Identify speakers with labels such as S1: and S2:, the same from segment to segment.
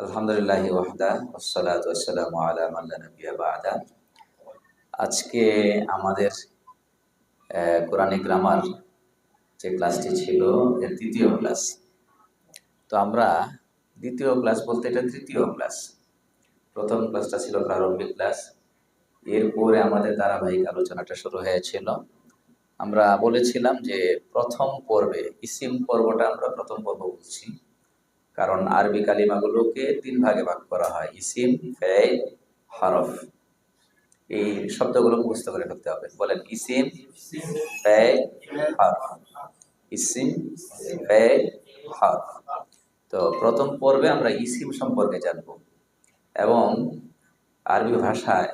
S1: আলহামদুলিল্লাহ ওয়াহদা ওসালাত ওসালাম আলা মাল্লা নবিয়া বাদা। আজকে আমাদের কোরআনে গ্রামার যে ক্লাসটি ছিল, এর দ্বিতীয় ক্লাস। তো আমরা দ্বিতীয় ক্লাস বলতে এটা তৃতীয় ক্লাস। প্রথম ক্লাসটা ছিল প্রারম্ভিক ক্লাস। এরপরে আমাদের ধারাবাহিক আলোচনাটা শুরু হয়েছিল। আমরা বলেছিলাম যে প্রথম পর্বে, ইসিম পর্বটা আমরা প্রথম পর্ব বলছি। কারণ আরবি কালিমাগুলোকে তিন ভাগে ভাগ করা হয়, ইসিম ফেল হরফ। এই শব্দগুলো মুখস্থ করে ফেলতে হবে। বলেন, ইসিম ইসিম তো প্রথম পর্বে আমরা ইসিম সম্পর্কে জানব এবং আরবি ভাষায়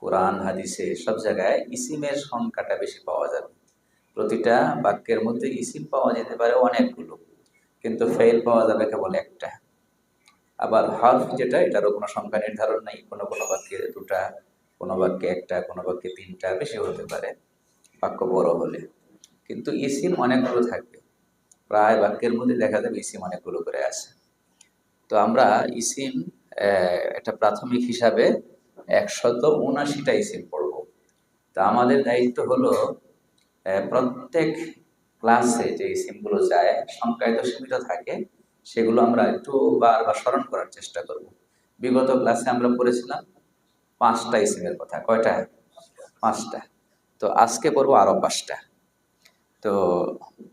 S1: কোরআন, হাদিসে সব জায়গায় ইসিমের সংখ্যাটা বেশি পাওয়া যাবে। প্রতিটা বাক্যের মধ্যে ইসিম পাওয়া যেতে পারে অনেকগুলো। কিন্তু ফেল পাওয়া যাবে কেবল একটা। আবার হরফ যেটা, এটারও কোনো সংখ্যা নির্ধারণ নেই। কোনো কোনো বাক্যে দুটা, কোনো বাক্যে একটা, কোনো বাক্যে তিনটা, বেশি হতে পারে। বাক্য বড় হলে। কিন্তু ইসিম অনেকগুলো থাকবে। প্রায় বাক্যের মধ্যে দেখা যাবে ইসিম অনেকগুলো করে আছে। তো আমরা ইসিম একটা প্রাথমিক হিসাবে একশত উনাশিটা ইসিম পড়ব। তা আমাদের দায়িত্ব হলো প্রত্যেক ক্লাসে যে ইসিমগুলো যায়, সংখ্যায় তো সীমিত থাকে, সেগুলো আমরা একটু বারবার স্মরণ করার চেষ্টা করব। বিগত ক্লাসে আমরা পড়েছিলাম পাঁচটা ইসিমের কথা, কয়টা? পাঁচটা। তো আজকে পড়ব আরও পাঁচটা। তো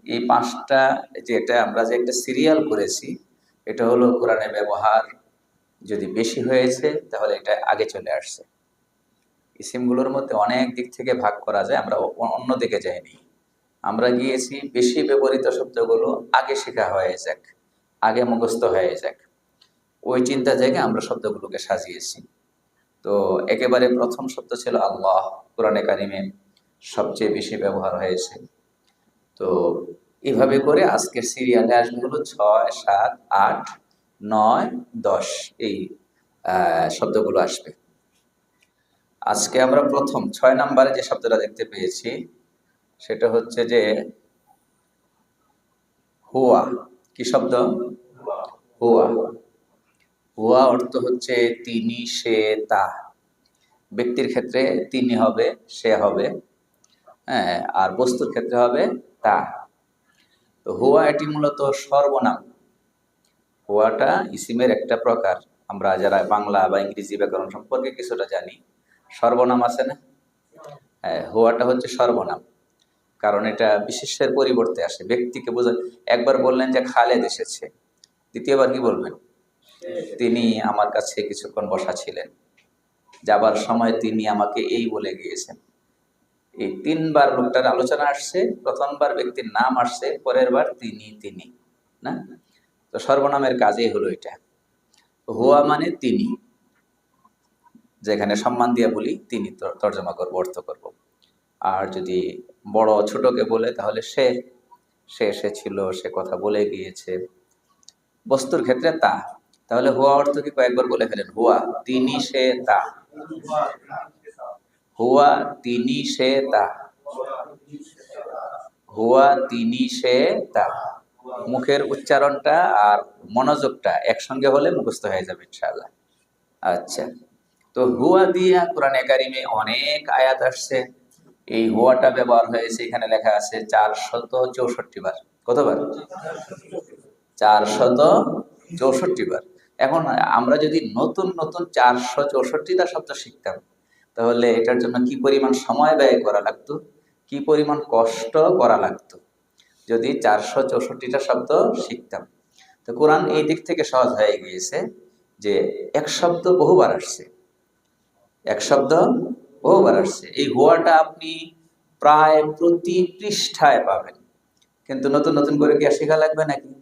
S1: এই পাঁচটা যে এটা আমরা যে একটা সিরিয়াল করেছি, এটা হলো কোরআনে ব্যবহার। যদি বেশি হয়েছে, তাহলে এটা আগে চলে আসছে। ইসিমগুলোর মধ্যে অনেক দিক থেকে ভাগ করা যায়, আমরা অন্য দিকে যাইনি। আমরা গিয়েছি, বেশি ব্যবহৃত শব্দগুলো আগে শেখা হয়ে যাক, আগে মুখস্থ হয়ে যাক। ওই চিন্তা থেকে আমরা শব্দগুলোকে সাজিয়েছি। তো একেবারে প্রথম শব্দ ছিল আল্লাহ, কোরআনে কারিমে সবচেয়ে বেশি ব্যবহার হয়েছে। তো এইভাবে করে আজকের সিরিয়ালে আসবে হলো ছয়, সাত, আট, নয়, দশ এই শব্দগুলো আসবে। আজকে আমরা প্রথম, ছয় নাম্বারে যে শব্দটা দেখতে পেয়েছি সেটা হচ্ছে যে হুয়া, কি শব্দ? হুয়া। হুয়া অর্থ হচ্ছে তিনি, সে, তা। ব্যক্তির ক্ষেত্রে তিনি হবে, সে হবে। হ্যাঁ আর বস্তুর ক্ষেত্রে হবে তা। তো হুয়া এটি মূলত সর্বনাম। হুয়াটা ইসিমের একটা প্রকার। আমরা যারা বাংলা বা ইংরেজি ব্যাকরণ সম্পর্কে কিছুটা জানি, সর্বনাম আছে না? হ্যাঁ হুয়াটা হচ্ছে সর্বনাম। কারণ এটা বিশেষের পরিবর্তে আসে। ব্যক্তিকে বোঝা একবার বললেন যে খালেদ এসেছে, দ্বিতীয়বার কি বলবেন? তিনি আমার কাছে কিছুক্ষণ বসা ছিলেন। যাবার সময় তিনি আমাকে এই বলে গিয়েছেন। এই তিনবার লোকটার আলোচনা আসছে, প্রথমবার ব্যক্তির নাম আসছে পরের বার তিনি তিনি, না? তো সর্বনামের কাজেই হলো এটা। হুয়া মানে তিনি। যেখানে সম্মান দিয়ে বলি, তিনি তর্জমা করব, অর্থ করব। আর যদি বড় ছোটকে বলে, তাহলে সে সে এসেছিল, সে কথা বলে গিয়েছে। বস্তুর ক্ষেত্রে তা। তাহলে হুয়া অর্থ কি কয়েকবার বলে ফেলেন? হুয়া তিনি সে তা। হুয়া তিনি সে তা। হুয়া তিনি সে তা। মুখের উচ্চারণটা আর মনোযোগটা একসঙ্গে হলে মুখস্থ হয়ে যাবে ইনশাআল্লাহ। আচ্ছা। তো হুয়া দিয়া কোরআনে কারিমে অনেক আয়াত আসছে। এই হুয়াটা ব্যবহার হয়েছে এখানে লেখা আছে চারশত চৌষট্টি বার। কতবার? চারশত চৌষট্টি বার। এখন আমরা যদি নতুন নতুন চারশো চৌষট্টিটা শব্দ শিখতাম, তাহলে এটার জন্য কি পরিমাণ সময় ব্যয় করা লাগতো? কি পরিমাণ কষ্ট করা লাগতো? যদি চারশো চৌষট্টিটা শব্দ শিখতাম। তো কোরআন এই দিক থেকে সহজ হয়ে গিয়েছে যে এক শব্দ বহুবার আসছে। এক শব্দ বহুবার আসছে। এই হুয়াটা আপনি প্রায় প্রতি পৃষ্ঠায় পাবেন। কিন্তু নতুন নতুন করে কি শেখা লাগবে নাকি?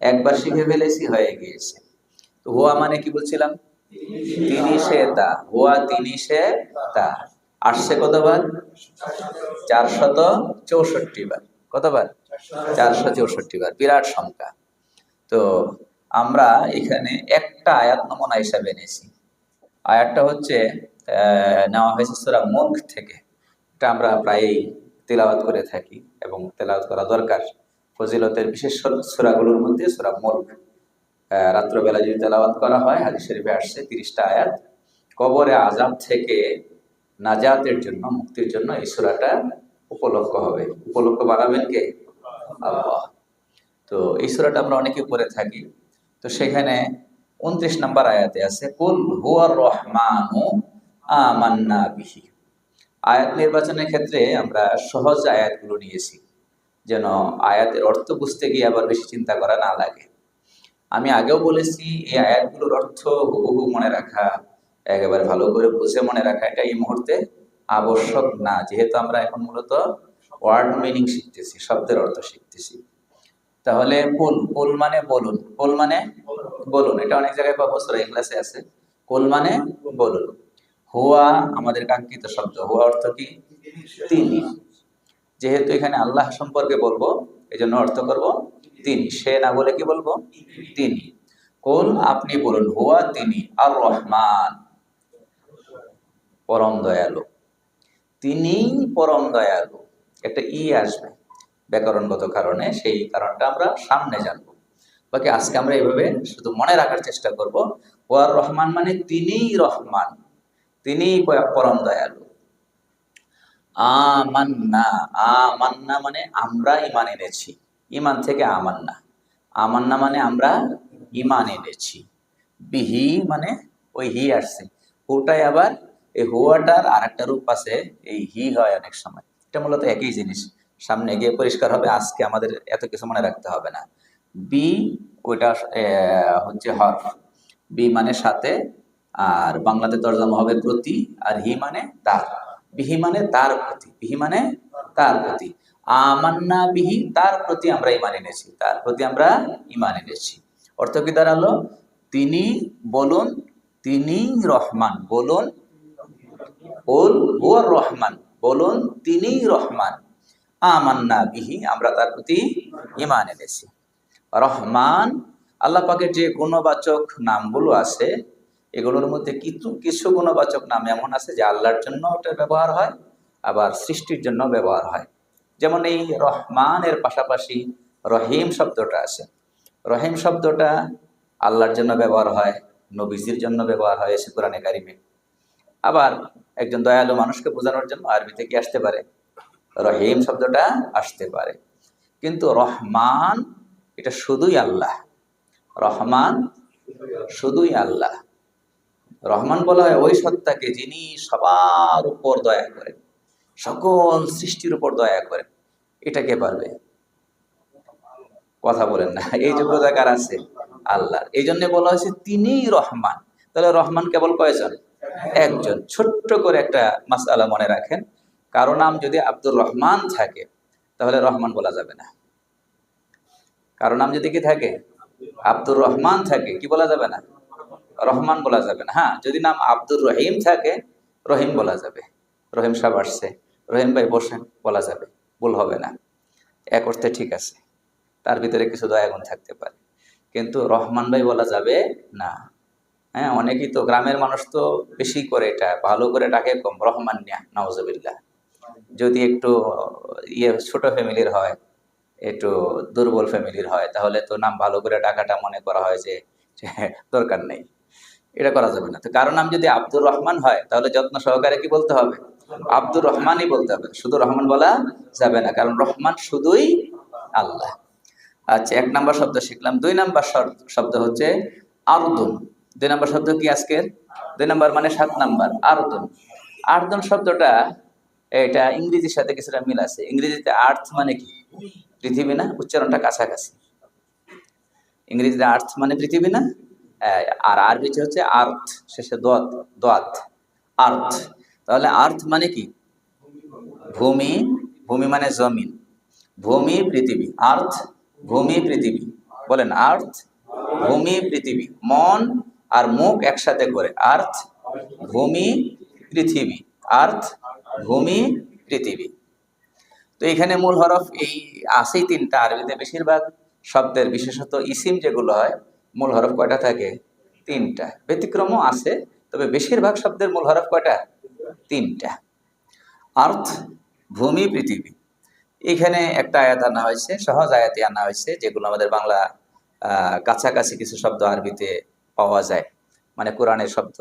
S1: একবার শিখে ফেলেছি, হয়ে গিয়েছে। তো হুয়া মানে কি বলছিলাম? তিনি সে তা। হুয়া তিনি সে তা। আসছে কতবার? চারশত চৌষট্টি বার। কতবার? চারশো চৌষট্টি বার। বিরাট সংখ্যা। তো আমরা এখানে একটা আয়াত নমুনা হিসাবে এনেছি। আয়াতটা হচ্ছে নেওয়া হয়েছে সুরা মুখ থেকে। এটা আমরা প্রায়ই তেলাওয়াত করে থাকি এবং তেলাওয়াত করা দরকার। ফজিলতের বিশেষ সুরাগুলোর মধ্যে সুরা মুল্ক রাত্রবেলা যদি তেলাওয়াত করা হয়, হাদিস শরীফে আসছে তিরিশটা আয়াত। কবরে আজাব থেকে নাজাতের জন্য, মুক্তির জন্য এই সূরাটা উপলক্ষ হবে। উপলক্ষ বানাবেন কে? আল্লাহ। তো এই সূরাটা আমরা অনেকে পড়ে থাকি। তো সেখানে উনত্রিশ নম্বর আয়াতে আছে, কুল হুয়ার রহমানু আমান্না বিহি। আয়াত নির্বাচনের ক্ষেত্রে আমরা সহজ আয়াতগুলো নিয়েছি, যেন আয়াতের অর্থ বুঝতে গিয়ে আবার বেশি চিন্তা করা না লাগে। আমি আগেও বলেছি, এই আয়াতগুলোর অর্থ হুবহু মনে রাখা, একেবারে ভালো করে বুঝে মনে রাখা, এটা এই মুহূর্তে আবশ্যক না। যেহেতু আমরা এখন মূলত ওয়ার্ড মিনিং শিখতেছি, শব্দের অর্থ শিখতেছি। তাহলে কুল কুল মানে বলুন। কুল মানে বলুন। এটা অনেক জায়গায় পাবো সুরা ইখলাসে আছে। কুল মানে বলুন। হুয়া আমাদের কাঙ্ক্ষিত শব্দ। হুয়া অর্থ কি? তিনি। যেহেতু এখানে আল্লাহ সম্পর্কে বলব এই জন্য অর্থ করব তিনি। সে না বলে কি বলব? তিনি। কোন আপনি বলুন, হুয়া তিনি আর রহমান পরম দয়ালু। তিনি পরম দয়ালু। একটা ই আসবে ব্যাকরণগত কারণে, সেই কারণটা আমরা সামনে জানব। বাকি আজকে আমরা এইভাবে শুধু মনে রাখার চেষ্টা করব। ওয়ার রহমান মানে তিনিই রহমান। তিনিই পরম দয়ালু। আমান্না আমান্না মানে আমরা ইমান এনেছি। ইমান থেকে আমান্না। আমান্না মানে আমরা ইমান এনেছি। বিহি মানে ওই হি আসছে। হুটাই আবার এই হুয়াটার আর একটা রূপ আছে, এই হি হয় অনেক সময়। এটা মূলত একই জিনিস। সামনে গিয়ে পরিষ্কার হবে, আজকে আমাদের এত কিছু মনে রাখতে হবে না। বি, ওইটা হচ্ছে হরফ। বি মানে সাথে আর বাংলাতে তর্জমা হবে প্রতি আর হি মানে তার। বিহি মানে তার প্রতি, বিহি মানে তার প্রতি। আমান্না বিহি, তার প্রতি আমরা ইমান এনেছি, তার প্রতি আমরা ইমান এনেছি। অর্থ কি দাঁড়াল? তিনি বলুন, তিনি রহমান, বলুন বল ওর রহমান, বলুন, তিনি রহমান। আমান্না বিহি, আমরা তার প্রতি ইমান এনেছি। রহমান, আল্লাহ পাকের যে গুণবাচক নামগুলো আছে এগুলোর মধ্যে কিছু কিছু গুণবাচক নাম এমন আছে যে আল্লাহর জন্য ওটা ব্যবহার হয়, আবার সৃষ্টির জন্য ব্যবহার হয়। যেমন এই রহমানের পাশাপাশি রহিম শব্দটা আছে। রহিম শব্দটা আল্লাহর জন্য ব্যবহার হয়, নবীজির জন্য ব্যবহার হয়, এসে কোরআনে কারিমে। আবার একজন দয়ালু মানুষকে বোঝানোর জন্য আরবিতে কি আসতে পারে। রহিম শব্দটা আসতে পারে। কিন্তু রহমান, এটা শুধুই আল্লাহ। রহমান শুধুই আল্লাহ। রহমান বলা হয়, ওই সত্তাকে যিনি সবার উপর দয়া করেন, সকল সৃষ্টির উপর দয়া করেন এটা কে পারবে। কথা বলেন না, এই যোগ্যতা কার আছে? আল্লাহর। এই জন্য বলা হয়েছে, তিনিই রহমান। তাহলে রহমান কেবল কয়জন? একজন। ছোট্ট করে একটা মাসালা মনে রাখেন, কারও নাম যদি আব্দুর রহমান থাকে, তাহলে রহমান বলা যাবে না। কারও নাম যদি কি থাকে? আব্দুর রহমান থাকে, কি বলা যাবে না? রহমান বলা যাবে না। হ্যাঁ যদি নাম আব্দুর রহিম থাকে, রহিম বলা যাবে। রহিম সাহেব আসছে, রহিম ভাই বসেন বলা যাবে, ভুল হবে না। এক অর্থে ঠিক আছে, তার ভিতরে কিছু দয়াগুণ থাকতে পারে। কিন্তু রহমান ভাই বলা যাবে না। হ্যাঁ অনেকেই তো গ্রামের মানুষ তো বেশি করে এটা, ভালো করে ডাকে কম, রহমান নিয়া যদি একটু ইয়ে ছোট ফ্যামিলির হয়, একটু দুর্বল ফ্যামিলির হয়, তাহলে তো নাম ভালো করে ডাকাটা মনে করা হয় যে দরকার নেই। এটা করা যাবে না। তো কারও নাম যদি আব্দুর রহমান হয়, তাহলে যত্ন সহকারে কি বলতে হবে? আব্দুর রহমানই বলতে হবে। শুধু রহমান বলা যাবে না, কারণ রহমান শুধুই আল্লাহ। আচ্ছা এক নাম্বার শব্দ শিখলাম। দুই নাম্বার শব্দ হচ্ছে আরদুন। দুই নাম্বার শব্দ কি আজকের? দুই নাম্বার মানে সাত নাম্বার, আরদুন। আর্দন শব্দটা, এটা ইংরেজির সাথে কিছুটা মিল আছে। ইংরেজিতে আর্থ মানে কি? পৃথিবী না? উচ্চারণটা কাছাকাছি। ইংরেজিতে আর্থ মানে পৃথিবী না? আর আরবিতে হচ্ছে আর্থ, শেষে দোয়াত দোয়াত, আর্থ। তাহলে আর্থ মানে কি? ভূমি ভূমি মানে জমিন, ভূমি পৃথিবী, আর্থ, ভূমি পৃথিবী। বলেন আর্থ, ভূমি পৃথিবী, মন আর মুখ একসাথে করে। আর্থ, ভূমি পৃথিবী, আর্থ, ভূমি পৃথিবী। তো এখানে মূল হরফ এই আছেই তিনটা, আরবিতে বেশিরভাগ শব্দের বিশেষত ইসিম যেগুলো হয় মূল হরফ কয়টা থাকে? তিনটা। ব্যতিক্রমও আছে, তবে বেশিরভাগ শব্দের মূল হরফ কয়টা? তিনটা। আর্থ, ভূমি, পৃথিবী। এখানে একটা আয়াত আনা হয়েছে, সহজ আয়াতি আনা হয়েছে, যেগুলো আমাদের বাংলা কাছাকাছি কিছু শব্দ আরবিতে পাওয়া যায়। মানে কোরআনের শব্দ,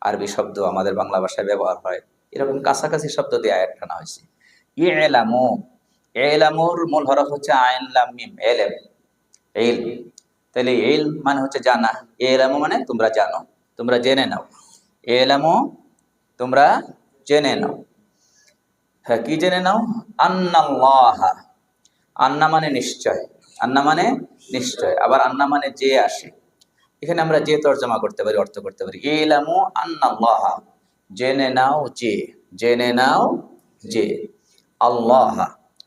S1: আরবি শব্দ আমাদের বাংলা ভাষায় ব্যবহার হয়। এরকম কাছাকাছি শব্দ দিয়ে আয়াত আনা হয়েছে। ইলামু এলামুর মূল হরফ হচ্ছে আইন লাম এলেম। এল। তাহলে এল মানে হচ্ছে জানা। এলামু মানে তোমরা জানো, তোমরা জেনে নাও। এলামু তোমরা জেনে নাও। হ্যাঁ কি জেনে নাও? আন্নাল্লাহ আন্না মানে নিশ্চয়। আন্না মানে নিশ্চয়। আবার আন্না মানে যে আসে। এখানে আমরা যে তর্জমা করতে পারি, অর্থ করতে পারি। এলামু আন্নাল্লাহ জেনে নাও যে। জেনে নাও যে। আল্লাহ।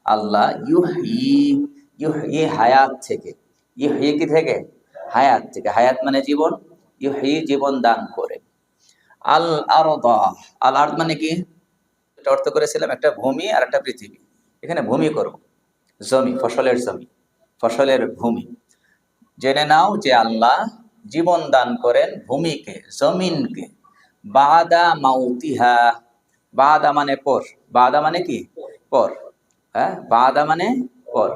S1: আল্লাহ ইউহি ইউহি হায়াত থেকে। ইউহি কি থেকে হায়াত থেকে, হায়াত মানে জীবন, ইউহি জীবন দান করে। আল আরদা, আল আর্দ মানে কি? এটা অর্থ করেছিলাম একটা ভূমি আর একটা পৃথিবী। এখানে ভূমি করব, জমি, ফসলের জমি, ফসলের ভূমি। জেনে নাও যে আল্লাহ জীবন দান করেন ভূমিকে, জমিনকে। বাদা মাউতিহা, বাদা মানে পর, বাদা মানে কি? পর হ্যাঁ? বাদা মানে পর।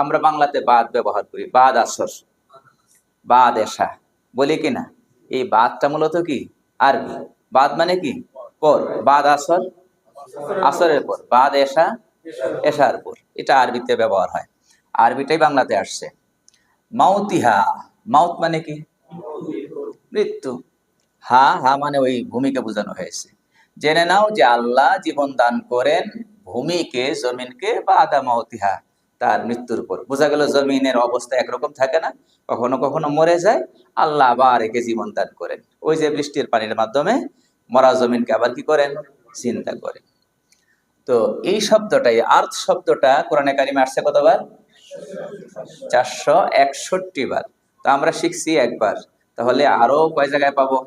S1: আমরা বাংলাতে বাদ ব্যবহার করি, বাদ আসর, বাদ এসা বলি কি না? এই বাদটা মূলত কি? আরবি। বাদ মানে কি? পর। বাদ আসর, আসরের পর। বাদ এসা এশার পর। এটা আরবিতে ব্যবহার হয়। আরবিটাই বাংলাতে আসছে। মাউতিহা। মাউত মানে কি? মৃত্যু। হা হা মানে ওই ভূমিকে বোঝানো হয়েছে। জেনে নাও যে আল্লাহ জীবন দান করেন ভূমিকে, জমিনকে বা আদা মাউতিহা। তার মৃত্যুর পর। বোঝা গেল জমিনের অবস্থা একরকম থাকে না, কখনো কখনো মরে যায়, আল্লাহ আবার একে জীবন দান করেন। ওই যে বৃষ্টির পানির মাধ্যমে মরা জমিনকে আবার কি করেন? চিন্তা করেন। তো এই শব্দটাই আর্থ শব্দটা কোরআনে কারিমে আসছে কতবার? চারশো একষট্টি বার। তো আমরা শিখছি একবার, তাহলে আরও কয় জায়গায় পাবো?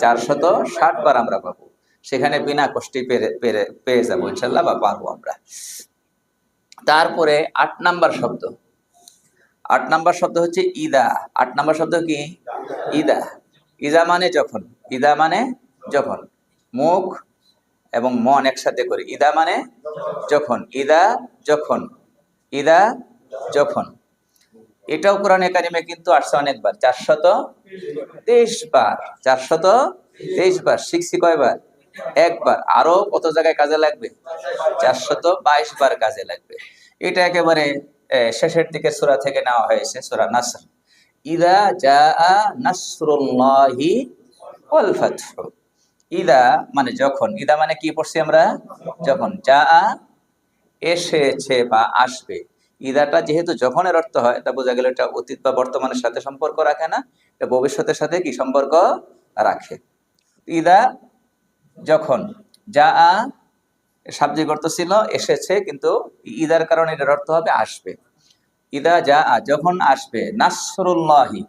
S1: চারশত ষাট বার আমরা পাবো। সেখানে বিনা কষ্টে পেরে পেরে, পেয়ে যাব, ইনশাল্লাহ বা পারব আমরা। তারপরে আট নাম্বার শব্দ। আট নাম্বার শব্দ হচ্ছে ইদা। আট নাম্বার শব্দ কি? ইদা। ইদা মানে যখন। ইদা মানে যখন। মুখ এবং মন একসাথে করে। ইদা মানে যখন। ইদা যখন। ইদা যখন। এটাও কোরআনে কারিমে কিন্তু আসছে অনেকবার। চারশত তেইশ বার। চারশত তেইশ বার। শিখছি কয়বার? একবার, আরও কত জায়গায় কাজে লাগবে? চারশত বাইশ বার কাজে লাগবে। এটা একেবারে শেষের দিকে সূরা থেকে নেওয়া হয়েছে, সূরা নাসর। ইদা ফাতহু। ইদা মানে যখন, ইদা মানে কি পড়ছি আমরা? যখন যা এসেছে বা আসবে। ইদাটা যেহেতু যখনের অর্থ হয়, তা বোঝা গেল এটা অতীত বা বর্তমানের সাথে সম্পর্ক রাখে না, এটা ভবিষ্যতের সাথে কি সম্পর্ক রাখে? ইদা যখন যা শাব্দিক অর্থ ছিল এসেছে, কিন্তু ইদার কারণে এটার অর্থ হবে আসবে। ইদা যা যখন আসবে, নাসরুল্লাহি,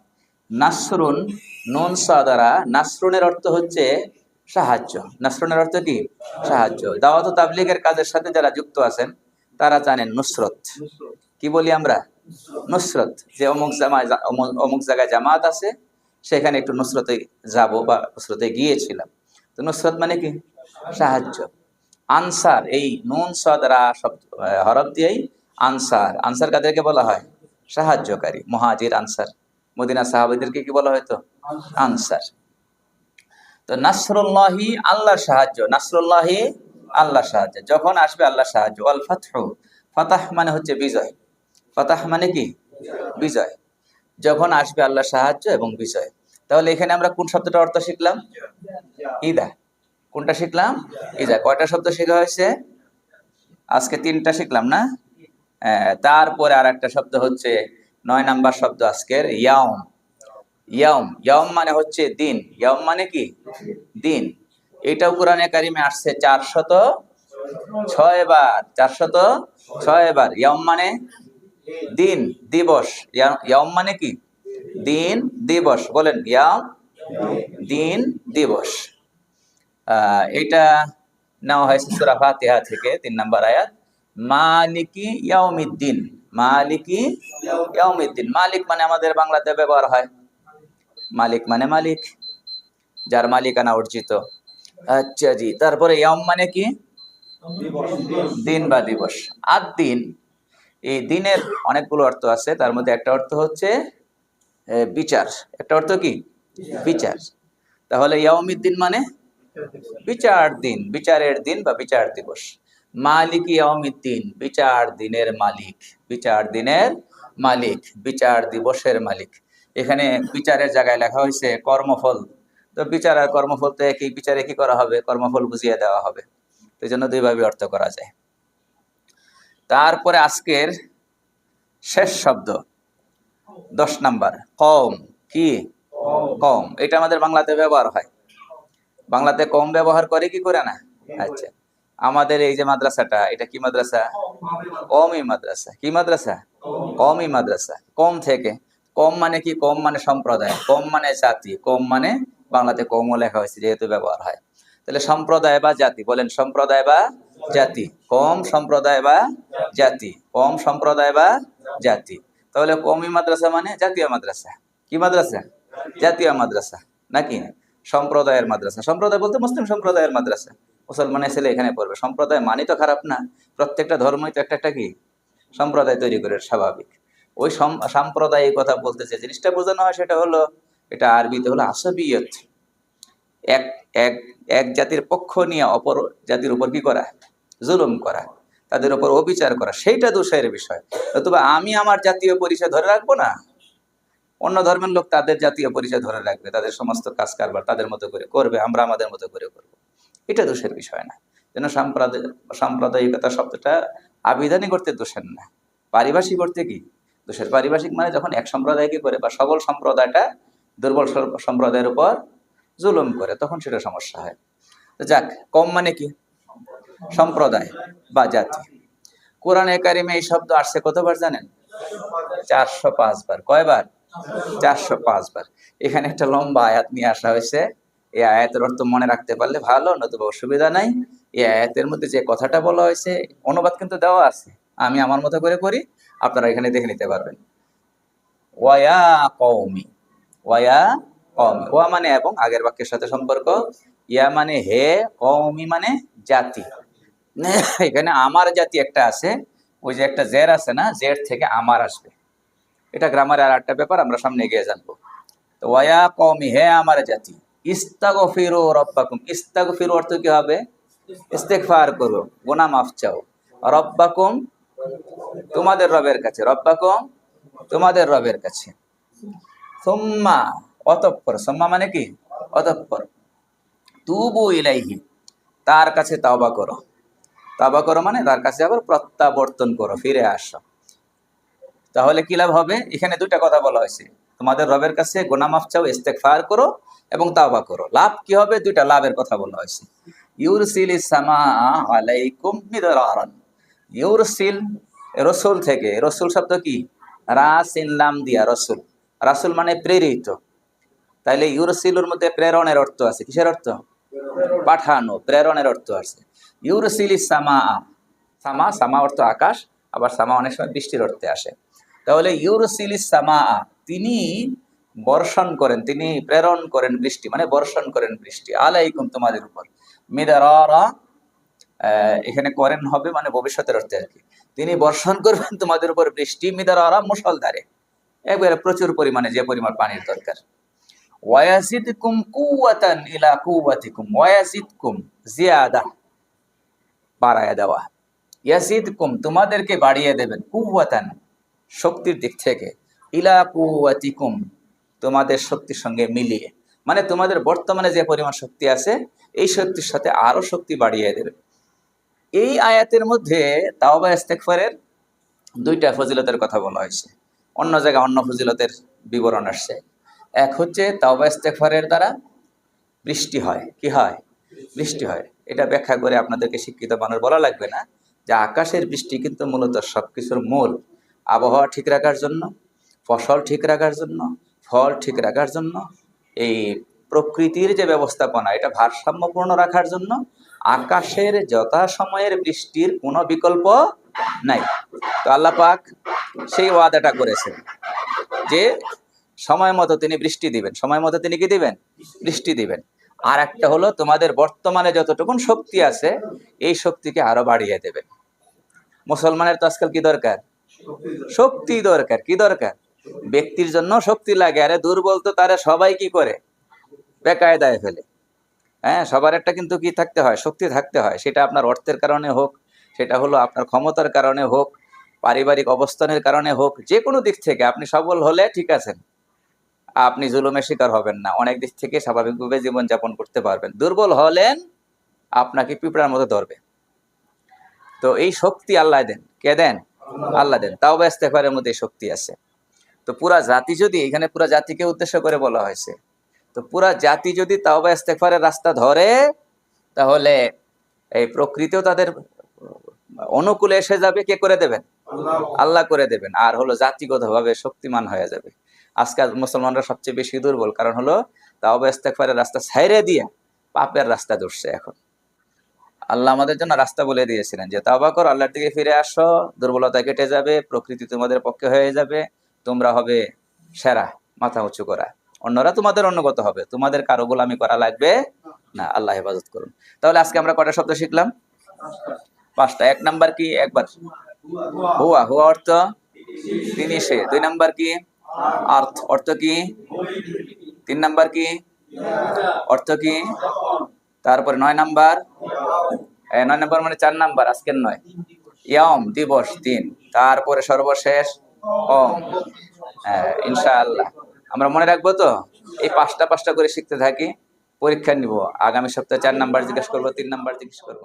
S1: নাসরুন, নুন সাদারা নাসরুনের অর্থ হচ্ছে সাহায্য। নাসরুনের অর্থ কি? সাহায্য। দাওয়াত তাবলিগের কাজের সাথে যারা যুক্ত আছেন, তারা জানেন নুসরত। কি বলি আমরা? নুসরত। যে অমুক জামায় অমুক- অমুক জায়গায় জামাত আছে, সেখানে একটু নুসরতে যাব বা নুসরতে গিয়েছিলাম। তো নুসরত মানে কি? সাহায্য। আনসার, এই নুন সদরা শব্দ হরফ দিয়েই আনসার। আনসার কাদেরকে বলা হয়? সাহায্যকারী, মহাজির আনসার। মদিনা সাহাবিদেরকে কি বলা হয়তো আনসার। তো নাসরুল্লাহি আল্লাহর সাহায্য, নাসরুল্লাহি আল্লাহ সাহায্য। যখন আসবে আল্লাহ সাহায্য অল ফাতহু। ফাতাহ মানে হচ্ছে বিজয়। ফাতাহ মানে কি? বিজয়। যখন আসবে আল্লাহ সাহায্য এবং বিজয়। তাহলে এখানে আমরা কোন শব্দটা অর্থ শিখলাম? ইদা। কোনটা শিখলাম? ইদা। কয়টা শব্দ শেখা হয়েছে? আজকে তিনটা শিখলাম না? হ্যাঁ, তারপরে আর একটা শব্দ হচ্ছে নয় নাম্বার শব্দ আজকের ইয়াম ইয়াম ইয়াম মানে হচ্ছে দিন। ইয়াম মানে কি? দিন। এটাও কোরআনে কারিমে আসছে চারশত ছয় বার। চারশত ছয় বার। ইয়াম মানে দিন দিবস। ইয়া- ইয়াম মানে কি? দিন দিবস বলেন ইয়াম দিন দিবস। এটা নেওয়া হয়েছে সুরা ফাতিহা থেকে, তিন নম্বর আয়াত। মালিকি ইয়াউমিদ্দিন মালিকি ইয়াউমিদ্দিন। মালিক মানে আমাদের বাংলাতে ব্যবহার হয়। মালিক মানে মালিক, যার মালিকানা অর্জিত। আচ্ছা জি, তারপরে ইয়াম মানে কি? দিন বা দিবস। আর দিন, এই দিনের অনেকগুলো অর্থ আছে, তার মধ্যে একটা অর্থ হচ্ছে বিচার। একটা অর্থ কি? বিচার। তাহলে ইয়াউমিদ্দিন মানে? বিচার দিন। বিচারের দিন বা বিচার দিবস। মালিক ইয়াউমিদ্দিন, বিচার দিনের মালিক। বিচার দিনের মালিক, বিচার দিবসের মালিক। এখানে বিচারের জায়গায় লেখা হয়েছে কর্মফল। তো বিচার আর কর্মফল তো একই। বিচারে কি করা হবে? কর্মফল বুঝিয়ে দেওয়া হবে। এই জন্য দুইভাবে অর্থ করা যায়। তারপরে আজকের শেষ শব্দ। দশ নাম্বার। কম কি? কম। এটা আমাদের বাংলাতে ব্যবহার হয়। বাংলাতে কম ব্যবহার করে কি করে না? আচ্ছা। আমাদের এই যে মাদ্রাসাটা, এটা কি মাদ্রাসা? কমই মাদ্রাসা। কি মাদ্রাসা? কমই মাদ্রাসা। কম থেকে। কম মানে কি? কম মানে সম্প্রদায়। কম মানে জাতি। কম মানে বাংলাতে কমও লেখা হয়েছে যেহেতু ব্যবহার হয়। তাহলে সম্প্রদায় বা জাতি, বলেন সম্প্রদায় বা জাতি। কম সম্প্রদায় বা জাতি। কম সম্প্রদায় বা জাতি। তাহলে কমই মাদ্রাসা মানে জাতীয় মাদ্রাসা। কি মাদ্রাসা? জাতীয় মাদ্রাসা। নাকি? সম্প্রদায়ের মাদ্রাসা। সম্প্রদায় বলতে মুসলিম সম্প্রদায়ের মাদ্রাসা। মুসলমানের ছেলে এখানে পড়বে। সম্প্রদায় মানি তো খারাপ না। প্রত্যেকটা ধর্মই তো একটা একটা কি? সম্প্রদায় তৈরি করে স্বাভাবিক। ওই সাম্প্রদায়িক কথা বলতে যে জিনিসটা বোঝানো হয় সেটা হলো, এটা আরবিতে হলো আসবিয়ত। এক এক এক জাতির পক্ষ নিয়ে অপর জাতির উপর কি করা? জুলুম করা। তাদের উপর অবিচার করা, সেইটা দোষের বিষয়। অথবা আমি আমার জাতীয় পরিচয় ধরে রাখব না? অন্য ধর্মের লোক তাদের জাতীয় পরিচয় ধরে রাখবে, তাদের সমস্ত কাজ কারবার তাদের মতো করে করবে, আমরা আমাদের মতো করে করব। এটা দোষের বিষয় না। যেন সাম্প্রদায়, সাম্প্রদায়িকতা শব্দটা আবিধানিক করতে দোষের না। পারিভাষিক করতে কি? দোষের পারিভাষিক মানে যখন এক সম্প্রদায়কে করে বা সবল সম্প্রদায়টা দুর্বল সম্প্রদায়ের উপর জুলুম করে, তখন সেটা সমস্যা হয়। যাক, কম মানে কি? সম্প্রদায় বা জাতি। কোরআনে কারিমে এই শব্দ আসছে কতবার জানেন? চারশো বার। কয়বার? চারশো বার। এখানে একটা লম্বা আয়াত নিয়ে আসা হয়েছে। এই আয়াতের অর্থ মনে রাখতে পারলে ভালো, নতুবা অসুবিধা নাই। এই আয়াতের মধ্যে যে কথাটা বলা হয়েছে, অনুবাদ কিন্তু দেওয়া আছে। আমি আমার মতো করে করি, আপনারা এখানে দেখে নিতে পারবেন। ওয়া কওমি ওয়া কওমি। ওয়া মানে এবং, আগের বাক্যের সাথে সম্পর্ক। ইয়া মানে হে, কওমি মানে জাতি। এখানে আমার জাতি একটা আছে, ওই যে একটা জের আছে না, জের থেকে আমার আসবে। এটা গ্রামারে আর একটা ব্যাপার, আমরা সামনে গিয়ে জানব। তো ওয়া কওমি, হে আমার জাতি, ইস্তাগফিরু রব্বাকুম। ইস্তাগফিরু অর্থ কি হবে? ইস্তেগফার করো গোনা মাফ চাও। রব্বাকুম, তোমাদের রবের কাছে, রব্বাকুম, তোমাদের রবের কাছে। সুম্মা, অতঃপর। সোম্মা মানে কি? অতঃপর। তুবু ইলাইহি, তার কাছে তাওবা করো। তাওবা করো মানে তার কাছে আবার প্রত্যাবর্তন করো, ফিরে আসো। তাহলে কি লাভ হবে? এখানে দুইটা কথা বলা হয়েছে। তোমাদের রবের কাছে গোনা মাফ চাও, ইস্তেগফার করো এবং তাওবা করো। লাভ কি হবে? দুইটা লাভের কথা বলা হয়েছে। ইউরসিল সামা আলাইকুম মিদরারান। ইউরসিল রসুল থেকে, রসুল শব্দ কি? রাসিন লাম দিয়া রসুল। রাসুল মানে প্রেরিত। তাইলে ইউরসিলুর মধ্যে প্রেরণের অর্থ আছে। কিসের অর্থ? পাঠানো, প্রেরণের অর্থ আছে ইউরসিল সামা সামা সামা অর্থ আকাশ, আবার সামা অনেক সময় বৃষ্টির অর্থে আসে। তাহলে ইউরসিল সামা, তিনি বর্ষণ করেন, তিনি প্রেরণ করেন বৃষ্টি মানে বর্ষণ করেন বৃষ্টি। আলাইকুম তোমাদের উপর। মিদারা এখানে করেন হবে মানে ভবিষ্যতের অর্থে আর কি। তিনি বর্ষণ করবেন তোমাদের উপর বৃষ্টি মিদার মুসলধারে একবারে প্রচুর পরিমাণে যে পরিমাণ পানির দরকার। ওয়াসিদকুম কুওয়াতান ইলা কুওয়াতিকুম ওয়াসিদকুম জিয়াদা বাড়ায় দেওয়া। ইয়াসিদকুম তোমাদেরকে বাড়িয়ে দেবেন কুওয়াতান শক্তির দিক থেকে। ইলা কুওয়াতিকুম তোমাদের শক্তির সঙ্গে মিলিয়ে। মানে তোমাদের বর্তমানে যে পরিমাণ শক্তি আছে, এই শক্তির সাথে আরও শক্তি বাড়িয়ে দেবে। এই আয়াতের মধ্যে তাওবা ইস্তেগফারের দুইটা ফজিলতের কথা বলা হয়েছে। অন্য জায়গায় অন্য ফজিলতের বিবরণ আসছে। এক হচ্ছে তাওবা ইস্তেগফারের দ্বারা বৃষ্টি হয়। কি হয়? বৃষ্টি হয়। এটা ব্যাখ্যা করে আপনাদেরকে শিক্ষিত মানুষ বলা লাগবে না যে আকাশের বৃষ্টি কিন্তু মূলত সব কিছুর মূল। আবহাওয়া ঠিক রাখার জন্য, ফসল ঠিক রাখার জন্য, ফল ঠিক রাখার জন্য, এই প্রকৃতির যে ব্যবস্থাপনা, এটা ভারসাম্যপূর্ণ রাখার জন্য আকাশের যথা সময়ের বৃষ্টির কোনো বিকল্প নাই। তো আল্লাহ পাক সেই ওয়াদাটা করেছেন যে সময় মতো তিনি বৃষ্টি দিবেন। সময় মতো তিনি কি দিবেন? বৃষ্টি দিবেন। আর একটা হলো, তোমাদের বর্তমানে যতটুকুন শক্তি আছে, এই শক্তিকে আরও বাড়িয়ে দেবেন। মুসলমানের তো আজকাল কি দরকার? শক্তি দরকার। কি দরকার? ব্যক্তির জন্য শক্তি লাগে। আরে দুর্বল তো তারা সবাই কি করে? বেকায়দায় ফেলে। হ্যাঁ সবার একটা কিন্তু কি থাকতে হয়? শক্তি থাকতে হয়। সেটা আপনার অর্থের কারণে হোক, সেটা হলো আপনার ক্ষমতার কারণে হোক, পারিবারিক অবস্থানের কারণে হোক যে কোনো দিক থেকে আপনি সবল হলে ঠিক আছেন। আপনি জুলুমের শিকার হবেন না। অনেক দিক থেকে স্বাভাবিকভাবে জীবনযাপন করতে পারবেন। দুর্বল হলেন, আপনাকে পিঁপড়ার মতো ধরবে। তো এই শক্তি আল্লাহ দেন। কে দেন? আল্লাহ দেন। তাও ব্যস্ত ইস্তেফারের মধ্যে শক্তি আছে। তো পুরা জাতি যদি, এখানে পুরা জাতিকে উদ্দেশ্য করে বলা হয়েছে, তো পুরা জাতি যদি তাওবা ইস্তেফারের রাস্তা ধরে, তাহলে এই প্রকৃতিও তাদের অনুকূলে এসে যাবে। কে করে দেবেন? আল্লাহ করে দেবেন। আর হলো জাতিগতভাবে শক্তিমান হয়ে যাবে। আজকাল মুসলমানরা সবচেয়ে বেশি দুর্বল, কারণ হলো তাওবা ইস্তেগফারের রাস্তা ছাইরে দিয়ে পাপের রাস্তা ধরছে এখন। আল্লাহ আমাদের জন্য রাস্তা বলে দিয়েছিলেন যে, তাওবা করো, আল্লাহর দিকে ফিরে আসো, দুর্বলতা কেটে যাবে, প্রকৃতি তোমাদের পক্ষে হয়ে যাবে, তোমরা হবে সেরা, মাথা উঁচু করা। অন্যরা তোমাদের অনুগত হবে, তোমাদের কারও গোলামি করা লাগবে না, আল্লাহ হেফাজত করুন। তাহলে আজকে আমরা কটা শব্দ শিখলাম? পাঁচটা। এক নাম্বার কি? একবার। হুয়া। হুয়া অর্থ তিনি সে। দুই নাম্বার কি? অর্থ অর্থ কি তিন নাম্বার কি অর্থ কি তারপরে নয় নাম্বার নয় নাম্বার মানে চার নাম্বার আজকের নয় ইয়ম দিবস তিন তারপরে সর্বশেষ ওম ইনশাআল্লাহ আমরা মনে রাখব তো, এই পাঁচটা পাঁচটা করে শিখতে থাকি, পরীক্ষা নিব। আগামী সপ্তাহে চার নাম্বার জিজ্ঞেস করব, তিন নাম্বার জিজ্ঞেস করব।